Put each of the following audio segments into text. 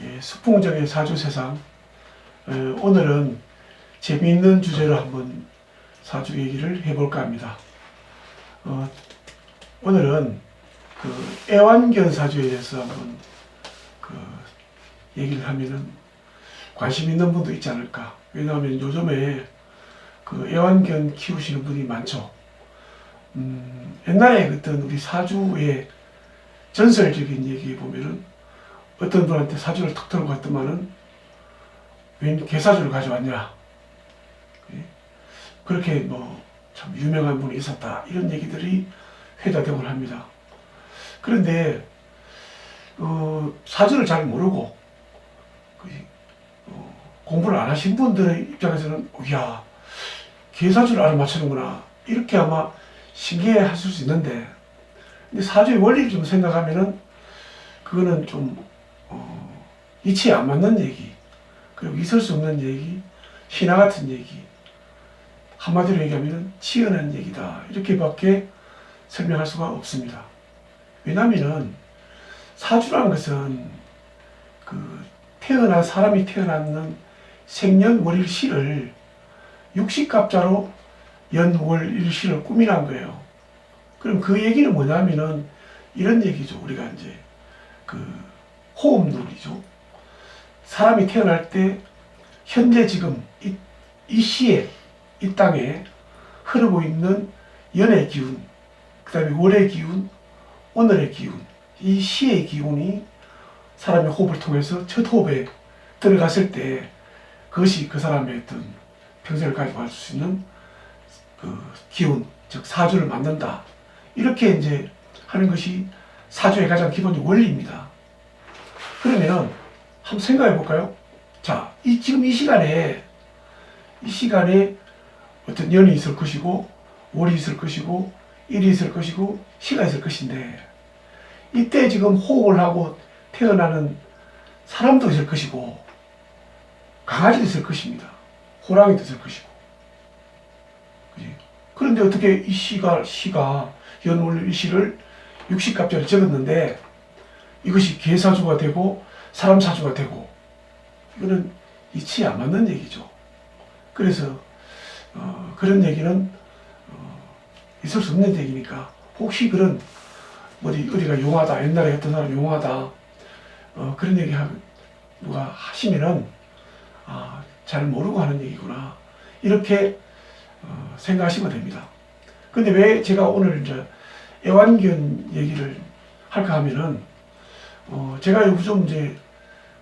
예, 수풍정의 사주 세상 어, 오늘은 재미있는 주제로 한번 사주 얘기를 해볼까 합니다. 어, 오늘은 그 애완견 사주에 대해서 한번 그 얘기를 하면은 관심 있는 분도 있지 않을까. 왜냐하면 요즘에 그 애완견 키우시는 분이 많죠. 음, 옛날에 어떤 우리 사주의 전설적인 얘기에 보면은 어떤 분한테 사주를 턱 들고 갔더만은 웬 개사주를 가져왔냐. 예? 그렇게 뭐 참 유명한 분이 있었다. 이런 얘기들이 회자되곤 합니다. 그런데 어, 사주를 잘 모르고 그, 어, 공부를 안 하신 분들의 입장에서는 야 개사주를 알아맞히는구나 이렇게 아마 신기해 하실 수 있는데 근데 사주의 원리를 좀 생각하면은 그거는 좀 어, 이치에 안 맞는 얘기 그리고 있을 수 없는 얘기 신화 같은 얘기 한마디로 얘기하면은 치열한 얘기다 이렇게밖에 설명할 수가 없습니다 왜냐하면은 사주라는 것은 그 태어난 사람이 태어났는 생년월일시를 육식갑자로 연월일시를 꾸미란 거예요. 그럼 그 얘기는 뭐냐면은 이런 얘기죠. 우리가 이제 그 호흡놀이죠. 사람이 태어날 때 현재 지금 이, 이 시에 이 땅에 흐르고 있는 연의 기운, 그 다음에 월의 기운, 오늘의 기운, 이 시의 기운이 사람의 호흡을 통해서 첫 호흡에 들어갔을 때 그것이 그 사람의 어떤 평생을 가지고 갈 수 있는 그 기운, 즉 사주를 만든다. 이렇게 이제 하는 것이 사주의 가장 기본적 원리입니다. 그러면은 한번 생각해 볼까요? 자, 이 지금 이 시간에 이 시간에 어떤 년이 있을 것이고 월이 있을 것이고 일이 있을 것이고 시가 있을 것인데 이때 지금 호흡을 하고 태어나는 사람도 있을 것이고 강아지도 있을 것입니다. 호랑이도 있을 것이고. 그지? 그런데 어떻게 이 시가 시가 연월 시를 육식갑자를 적었는데 이것이 개 사주가 되고 사람 사주가 되고 이거는 이치에 안 맞는 얘기죠. 그래서 어, 그런 얘기는 어, 있을 수 없는 얘기니까 혹시 그런 어디 어디가 용하다 옛날에 했던 사람 용하다 어, 그런 얘기 하, 누가 하시면은 아, 잘 모르고 하는 얘기구나 이렇게 어, 생각하시면 됩니다. 근데 왜 제가 오늘 이제 애완견 얘기를 할까 하면은 어, 제가 요즘 이제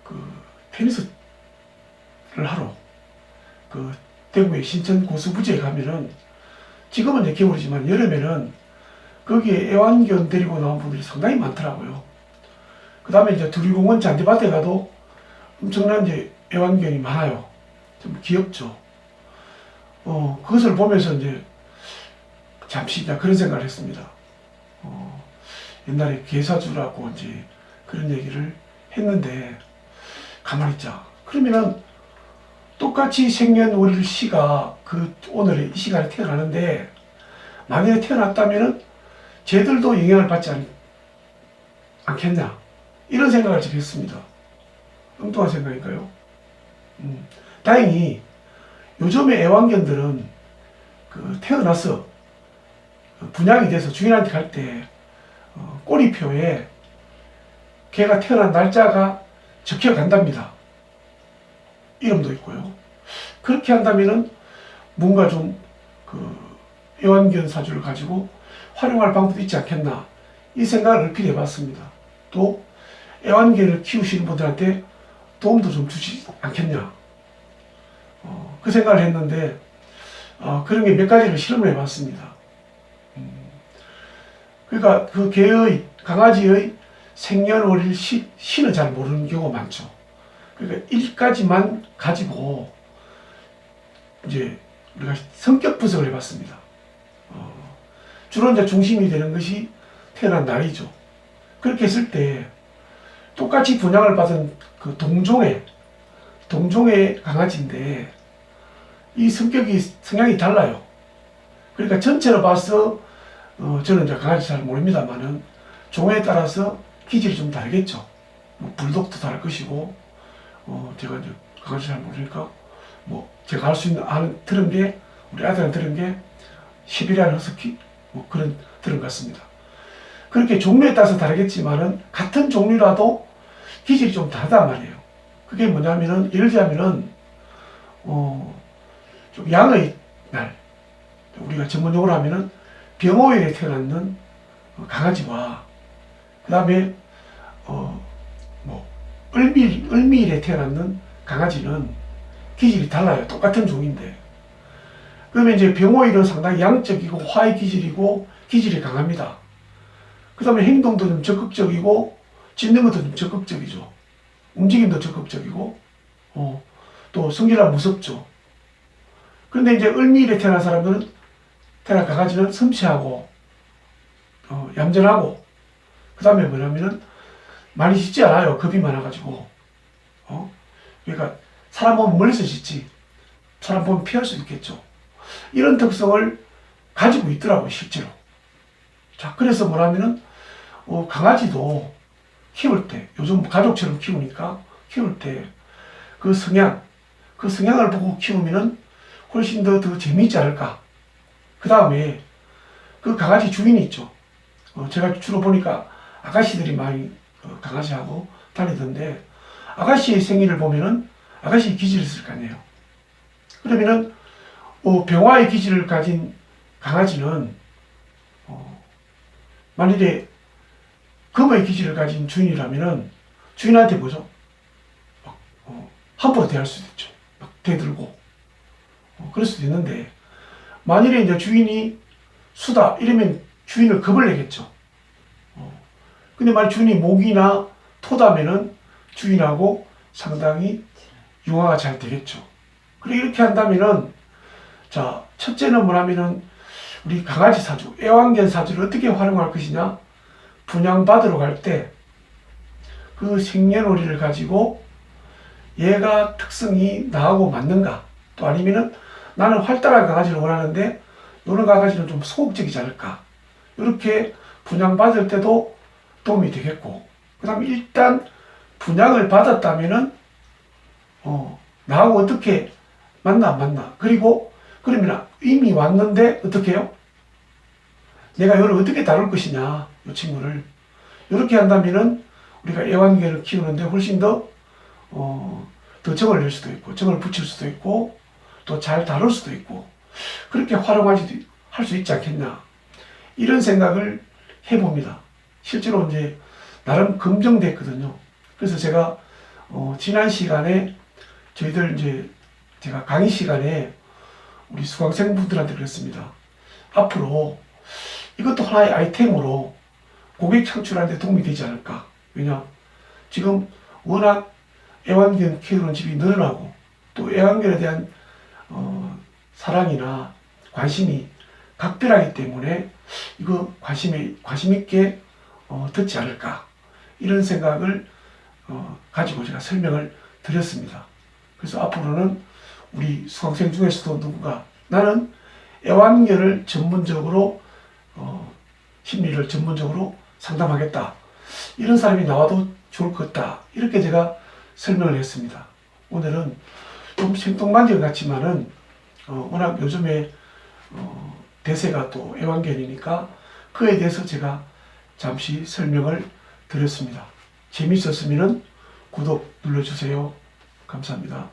그 테니스를 하러 그 대구의 신천 고수부지에 가면은 지금은 이제 겨울이지만 여름에는 거기에 애완견 데리고 나온 분들이 상당히 많더라고요. 그 다음에 이제 두리공원 잔디밭에 가도 엄청난 이제 애완견이 많아요. 좀 귀엽죠. 어, 그것을 보면서 이제 잠시 그런 생각을 했습니다. 어, 옛날에 개사주라고 이제 그런 얘기를 했는데 가만히 있자. 그러면은 똑같이 생년월일 시가 그 오늘 이 시간에 태어나는데 만약에 태어났다면은 쟤들도 영향을 받지 않, 않겠냐 이런 생각을 지금 했습니다. 엉뚱한 생각일까요? 음, 다행히 요즘의 애완견들은 그 태어나서 그 분양이 돼서 주인한테 갈때 어, 꼬리표에 걔가 태어난 날짜가 적혀 간답니다. 이름도 있고요. 그렇게 한다면은 뭔가 좀그 애완견 사주를 가지고 활용할 방법이 있지 않겠나 이 생각을 얼핏 해봤습니다. 또 애완견을 키우시는 분들한테 도움도 좀 주지 않겠냐 어, 그 생각을 했는데 어, 그런 게 몇 가지를 실험을 해봤습니다. 음, 그러니까 그 개의 강아지의 생년월일 시, 시는 잘 모르는 경우가 많죠. 그러니까 일까지만 가지고 이제 우리가 성격 분석을 해봤습니다. 어, 주로 이제 중심이 되는 것이 태어난 나이죠. 그렇게 했을 때 똑같이 분양을 받은 그 동종의 동종의 강아지인데 이 성격이 성향이 달라요. 그러니까 전체로 봐서 어, 저는 이제 강아지 잘 모릅니다만은 종에 따라서 기질이 좀 다르겠죠. 뭐 불독도 다를 것이고 어, 제가 이제 그것을 잘 모르니까 뭐 제가 알수 있는 아는 들은 게 우리 아들한테 들은 게 시베리안 허스키 뭐 그런 들은 것 같습니다. 그렇게 종류에 따라서 다르겠지만은 같은 종류라도 기질이 좀 다르단 말이에요. 그게 뭐냐면은 예를 들자면은 어 좀 양의 날 우리가 전문용어로 하면은 병호일에 태어났는 어, 강아지와 그 다음에 어 뭐 을미 을미일에 태어났는 강아지는 기질이 달라요. 똑같은 종인데. 그러면 이제 병호일은 상당히 양적이고 화의 기질이고 기질이 강합니다. 그 다음에 행동도 좀 적극적이고 짖는 것도 좀 적극적이죠. 움직임도 적극적이고 어, 또 성질은 무섭죠. 그런데 이제 을미일에 태어난 사람들은 태어난 강아지는 섬세하고 어, 얌전하고 그 다음에 뭐냐면은 많이 짖지 않아요. 겁이 많아가지고 어? 그러니까 사람 보면 멀리서 짖지 사람 보면 피할 수 있겠죠. 이런 특성을 가지고 있더라고요, 실제로. 자, 그래서 뭐냐면은, 어, 강아지도 키울 때, 요즘 가족처럼 키우니까 키울 때 그 성향, 그 성향을 보고 키우면은 훨씬 더, 더 재미있지 않을까. 그 다음에 그 강아지 주인이 있죠. 어, 제가 주로 보니까 아가씨들이 많이 어, 강아지하고 다니던데, 아가씨의 생일을 보면은 아가씨 기질이 있을 거 아니에요. 그러면은 어, 병화의 기질을 가진 강아지는 어, 만일에 금의 기질을 가진 주인이라면은 주인한테 뭐죠? 막, 어, 함부로 대할 수도 있죠. 막 대들고 어, 그럴 수도 있는데 만일에 이제 주인이 수다 이러면 주인을 겁을 내겠죠. 어, 근데 주인이 목이나 토다면은 주인하고 상당히 융화가 잘 되겠죠. 그리고 이렇게 한다면은 자, 첫째는 뭐냐면은 우리 강아지 사주, 애완견 사주를 어떻게 활용할 것이냐? 분양받으러 갈 때 그 생년월일을 가지고 얘가 특성이 나하고 맞는가? 또 아니면은 나는 활달한 강아지를 원하는데 이런 강아지는 좀 소극적이지 않을까? 이렇게 분양받을 때도 도움이 되겠고 그 다음에 일단 분양을 받았다면은 어, 나하고 어떻게 맞나 안 맞나 그리고 그러면 이미 왔는데 어떻게 해요? 내가 이를 어떻게 다룰 것이냐, 이 친구를. 이렇게 한다면은 우리가 애완견을 키우는데 훨씬 더, 어, 더 정을 낼 수도 있고, 정을 붙일 수도 있고, 또 잘 다룰 수도 있고, 그렇게 활용하지, 할수 있지 않겠냐. 이런 생각을 해봅니다. 실제로 이제 나름 검증됐거든요. 그래서 제가, 어, 지난 시간에 저희들 이제 제가 강의 시간에 우리 수강생분들한테 그랬습니다. 앞으로 이것도 하나의 아이템으로 고객 창출하는 데 도움이 되지 않을까. 왜냐? 지금 워낙 애완견 키우는 집이 늘어나고 또 애완견에 대한 어, 사랑이나 관심이 각별하기 때문에 이거 관심에 관심 있게 어, 듣지 않을까 이런 생각을 어, 가지고 제가 설명을 드렸습니다. 그래서 앞으로는 우리 수강생 중에서도 누군가 나는 애완견을 전문적으로 어, 심리를 전문적으로 상담하겠다. 이런 사람이 나와도 좋을 것 같다. 이렇게 제가 설명을 했습니다. 오늘은 좀것 같지만은 어, 워낙 요즘에 어, 대세가 또 애완견이니까 그에 대해서 제가 잠시 설명을 드렸습니다. 재밌었으면 구독 눌러주세요. 감사합니다.